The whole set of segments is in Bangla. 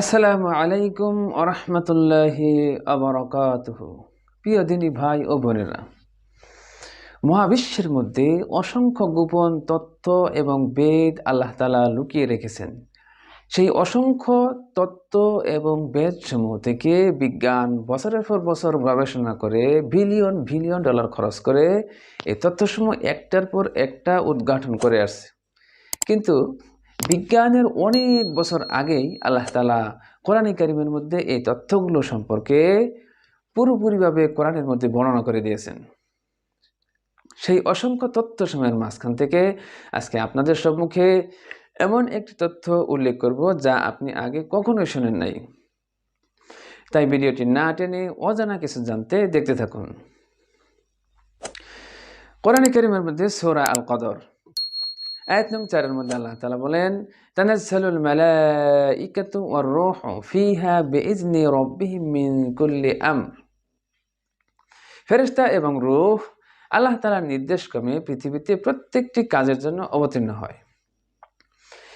আসসালামু আলাইকুম আরহামতুল্লাহি আবরকাতহ প্রিয় দিনী ভাই ও বোনেরা, মহাবিশ্বের মধ্যে অসংখ্য গোপন তত্ত্ব এবং বেদ আল্লাহ তালা লুকিয়ে রেখেছেন। সেই অসংখ্য তত্ত্ব এবং বেদ সমূহ থেকে বিজ্ঞান বছরের পর বছর গবেষণা করে বিলিয়ন বিলিয়ন ডলার খরচ করে এই তথ্যসমূহ একটার পর একটা উদ্ঘাটন করে আসছে। কিন্তু বিজ্ঞানের অনেক বছর আগেই আল্লাহ তালা কোরআন কারিমের মধ্যে এই তথ্যগুলো সম্পর্কে পুরোপুরিভাবে কোরআনের মধ্যে বর্ণনা করে দিয়েছেন। সেই অসংখ্য তথ্য সময়ের মাঝখান থেকে আজকে আপনাদের সম্মুখে এমন একটি তথ্য উল্লেখ করব যা আপনি আগে কখনোই শোনেন নাই। তাই ভিডিওটি না টেনে অজানা কিছু জানতে দেখতে থাকুন। কোরআন করিমের মধ্যে সোরা আল কদর আয়াত নং চারের মধ্যে আল্লাহ তালা বলেন তানাজ্জালুল মালাইকাতু ওয়ার মিন এবং রূহ আল্লাহ তাআলার নির্দেশক্রমে পৃথিবীতে প্রত্যেকটি কাজের জন্য অবতীর্ণ হয়।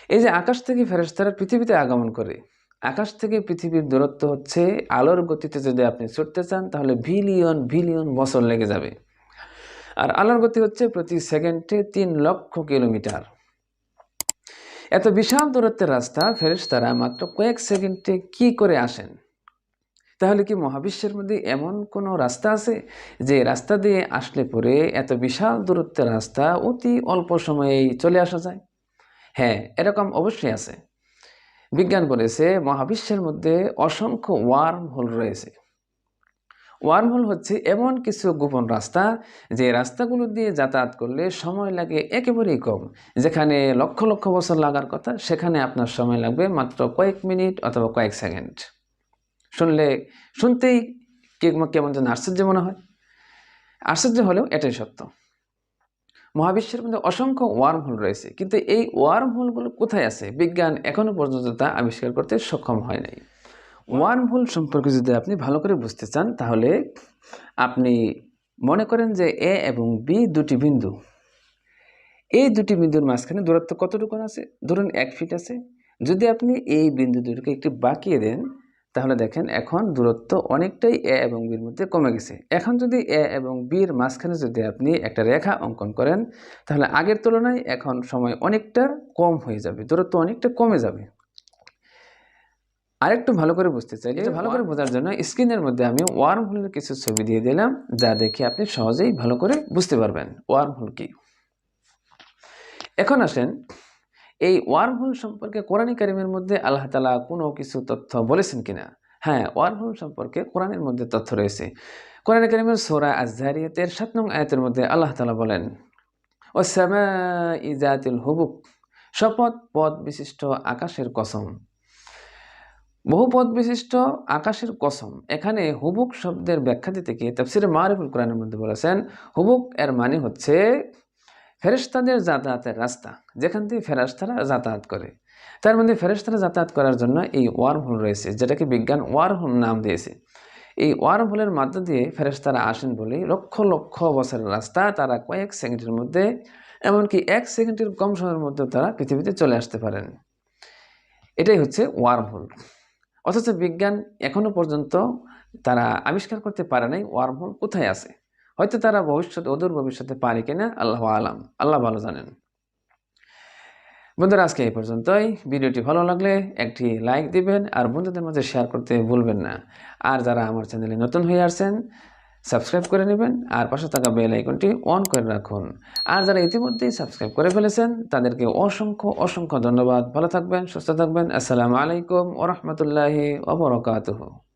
এই যে আকাশ থেকে ফেরেশতারা পৃথিবীতে আগমন করে, আকাশ থেকে পৃথিবীর দূরত্ব হচ্ছে আলোর গতিতে যদি আপনি ছুটতে চান, তাহলে বিলিয়ন বিলিয়ন বছর লেগে যাবে। আর আলোর গতি হচ্ছে প্রতি সেকেন্ডে তিন লক্ষ কিলোমিটার। এত বিশাল দূরত্বের রাস্তা ফেরেস তারা মাত্র কয়েক সেকেন্ডে কি করে আসেন? তাহলে কি মহাবিশ্বের মধ্যে এমন কোনো রাস্তা আছে যে রাস্তা দিয়ে আসলে পরে এত বিশাল দূরত্বের রাস্তা অতি অল্প সময়েই চলে আসা যায়? হ্যাঁ এরকম অবশ্যই আছে। বিজ্ঞান বলেছে মহাবিশ্বের মধ্যে অসংখ্য ওয়ার্ম হোল রয়েছে। ওয়ার্মহোল হচ্ছে এমন কিছু গোপন রাস্তা যে রাস্তাগুলো দিয়ে যাতায়াত করলে সময় লাগে একেবারেই কম। যেখানে লক্ষ লক্ষ বছর লাগার কথা, সেখানে আপনার সময় লাগবে মাত্র কয়েক মিনিট অথবা কয়েক সেকেন্ড। শুনলে, শুনতেই কেমন যেন আশ্চর্য মনে হয়। আশ্চর্য হলেও এটাই সত্য। মহাবিশ্বের মধ্যে অসংখ্য ওয়ার্ম হোল রয়েছে, কিন্তু এই ওয়ার্ম হোলগুলো কোথায় আছে? বিজ্ঞান এখনও পর্যন্ত তা আবিষ্কার করতে সক্ষম হয় নাই। ওয়ার্ম হোল সম্পর্কে যদি আপনি ভালো করে বুঝতে চান তাহলে আপনি মনে করেন যে এ এবং বি দুটি বিন্দু। এই দুটি বিন্দুর মাঝখানে দূরত্ব কতটুকু আছে? ধরুন এক ফিট আছে। যদি আপনি এই বিন্দু দুটোকে একটু বাঁকিয়ে দেন তাহলে দেখেন এখন দূরত্ব অনেকটাই এ এবং বির মধ্যে কমে গেছে। এখন যদি এ এবং বির মাঝখানে যদি আপনি একটা রেখা অঙ্কন করেন তাহলে আগের তুলনায় এখন সময় অনেকটা কম হয়ে যাবে। দূরত্ব অনেকটা কমে যাবে। আরেকটু ভালো করে বুঝতে চাই এটা ভালো করে বোঝার জন্য স্ক্রিনের মধ্যে আমি ওয়ার্ম হোলের কিছু ছবি দিয়ে দিলাম যা দেখে আপনি সহজেই ভালো করে বুঝতে পারবেন। ওয়ার্ম হোল কি? এখন আসেন এই ওয়ার্ম হোল সম্পর্কে কোরআনী কারিমের মধ্যে আল্লাহ তালা কোনো কিছু তথ্য বলেছেন কিনা? হ্যাঁ ওয়ার্ম হোল সম্পর্কে কোরআনের মধ্যে তথ্য রয়েছে। কোরআন কারিমের সোরা আজহারিয়াতের সাত নং আয়তের মধ্যে আল্লাহ তালা বলেন ও শ্যামা ইজাতুল হুবুক শপথ পদ বিশিষ্ট আকাশের কসম। বহুপদ বিশিষ্ট আকাশের কসম। এখানে হুবুক শব্দের ব্যাখ্যা দিতে গিয়ে তাফসিরে মারিফুল কোরআনের মধ্যে বলেছেন, হুবুক এর মানে হচ্ছে ফেরেস্তাদের যাতায়াতের রাস্তা, যেখান থেকে ফেরাস্তারা যাতায়াত করে। তার মধ্যে ফেরেস্তারা যাতায়াত করার জন্য এই ওয়ার্ম হোল রয়েছে, যেটাকে বিজ্ঞান ওয়ার্ম হোল নাম দিয়েছে। এই ওয়ার্ম হোলের মাধ্য দিয়ে ফেরেস্তারা আসেন বলে লক্ষ লক্ষ বছরের রাস্তা তারা কয়েক সেকেন্ডের মধ্যে, এমনকি এক সেকেন্ডের কম সময়ের মধ্যে তারা পৃথিবীতে চলে আসতে পারেন। এটাই হচ্ছে ওয়ার্ম হোল অথচ বিজ্ঞান এখনও পর্যন্ত তারা আবিষ্কার করতে পারে নাই ওয়ার্মহোল কোথায় আছে? হয়তো তারা ভবিষ্যৎ, অদূর ভবিষ্যতে পারে কিনা? আল্লাহ আলাম। আল্লাহ ভালো জানেন। বন্ধুরা, আজকে এই পর্যন্তই। ভিডিওটি ভালো লাগলে একটি লাইক দিবেন আর বন্ধুদের মধ্যে শেয়ার করতে ভুলবেন না। আর যারা আমার চ্যানেলে নতুন হয়ে আসছেন সাবস্ক্রাইব করে নেবেন আর পাশে থাকা বেল আইকনটি অন করে রাখুন। আর যারা ইতিমধ্যেই সাবস্ক্রাইব করে ফেলেছেন, তাদেরকে অসংখ্য অসংখ্য ধন্যবাদ। ভালো থাকবেন, সুস্থ থাকবেন। আসসালামু আলাইকুম ওরহমতুল্লাহি ওবরকাতহ